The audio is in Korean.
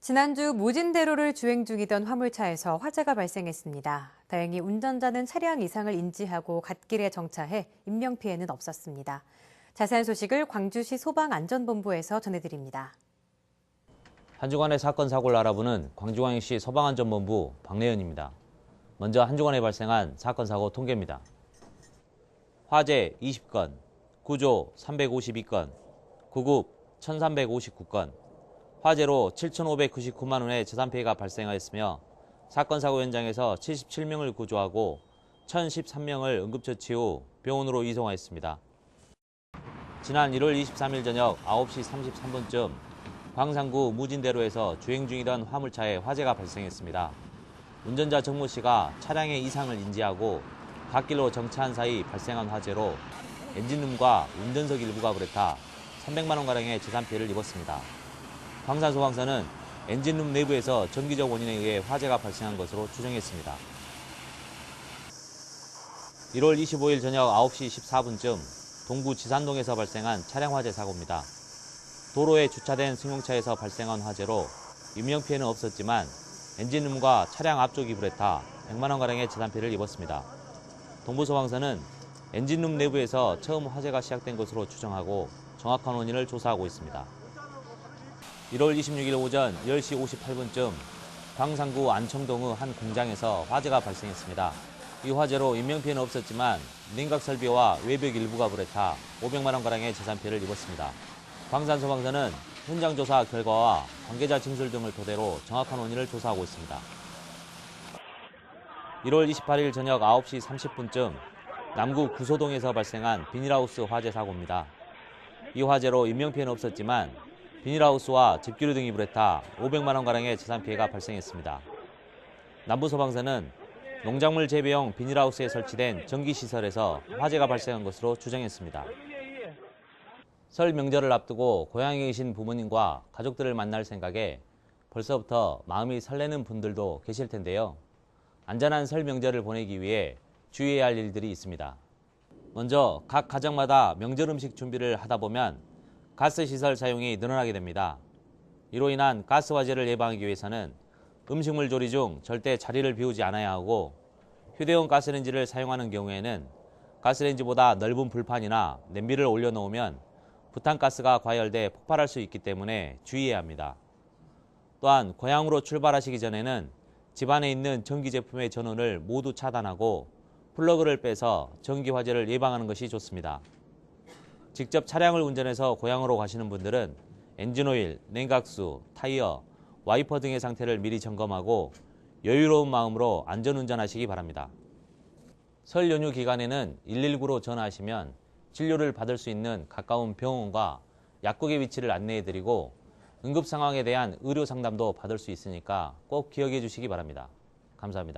지난주 무진대로를 주행 중이던 화물차에서 화재가 발생했습니다. 다행히 운전자는 차량 이상을 인지하고 갓길에 정차해 인명피해는 없었습니다. 자세한 소식을 광주시 소방안전본부에서 전해드립니다. 한 주간의 사건 사고를 알아보는 광주광역시 소방안전본부 박래연입니다. 먼저 한 주간에 발생한 사건 사고 통계입니다. 화재 20건, 구조 352건, 구급 1359건, 화재로 7,599만 원의 재산 피해가 발생하였으며 사건 사고 현장에서 77명을 구조하고 1,013명을 응급처치 후 병원으로 이송하였습니다. 지난 1월 23일 저녁 9시 33분쯤 광산구 무진대로에서 주행 중이던 화물차에 화재가 발생했습니다. 운전자 정모 씨가 차량의 이상을 인지하고 갓길로 정차한 사이 발생한 화재로 엔진룸과 운전석 일부가 불에 타 300만 원가량의 재산 피해를 입었습니다. 광산소방서는 엔진룸 내부에서 전기적 원인에 의해 화재가 발생한 것으로 추정했습니다. 1월 25일 저녁 9시 14분쯤 동구 지산동에서 발생한 차량 화재 사고입니다. 도로에 주차된 승용차에서 발생한 화재로 인명 피해는 없었지만 엔진룸과 차량 앞쪽이 불에 타 100만 원가량의 재산 피해를 입었습니다. 동부소방서는 엔진룸 내부에서 처음 화재가 시작된 것으로 추정하고 정확한 원인을 조사하고 있습니다. 1월 26일 오전 10시 58분쯤 광산구 안청동의 한 공장에서 화재가 발생했습니다. 이 화재로 인명피해는 없었지만 냉각 설비와 외벽 일부가 불에 타 500만 원가량의 재산 피해를 입었습니다. 광산 소방서는 현장 조사 결과와 관계자 진술 등을 토대로 정확한 원인을 조사하고 있습니다. 1월 28일 저녁 9시 30분쯤 남구 구소동에서 발생한 비닐하우스 화재 사고입니다. 이 화재로 인명피해는 없었지만 비닐하우스와 집기류 등이 불에 타 500만 원가량의 재산 피해가 발생했습니다. 남부소방서는 농작물 재배용 비닐하우스에 설치된 전기시설에서 화재가 발생한 것으로 추정했습니다. 설 명절을 앞두고 고향에 계신 부모님과 가족들을 만날 생각에 벌써부터 마음이 설레는 분들도 계실 텐데요. 안전한 설 명절을 보내기 위해 주의해야 할 일들이 있습니다. 먼저 각 가정마다 명절 음식 준비를 하다 보면 가스 시설 사용이 늘어나게 됩니다. 이로 인한 가스 화재를 예방하기 위해서는 음식물 조리 중 절대 자리를 비우지 않아야 하고 휴대용 가스레인지를 사용하는 경우에는 가스레인지보다 넓은 불판이나 냄비를 올려놓으면 부탄가스가 과열돼 폭발할 수 있기 때문에 주의해야 합니다. 또한 고향으로 출발하시기 전에는 집안에 있는 전기 제품의 전원을 모두 차단하고 플러그를 빼서 전기 화재를 예방하는 것이 좋습니다. 직접 차량을 운전해서 고향으로 가시는 분들은 엔진오일, 냉각수, 타이어, 와이퍼 등의 상태를 미리 점검하고 여유로운 마음으로 안전운전하시기 바랍니다. 설 연휴 기간에는 119로 전화하시면 진료를 받을 수 있는 가까운 병원과 약국의 위치를 안내해드리고 응급 상황에 대한 의료 상담도 받을 수 있으니까 꼭 기억해 주시기 바랍니다. 감사합니다.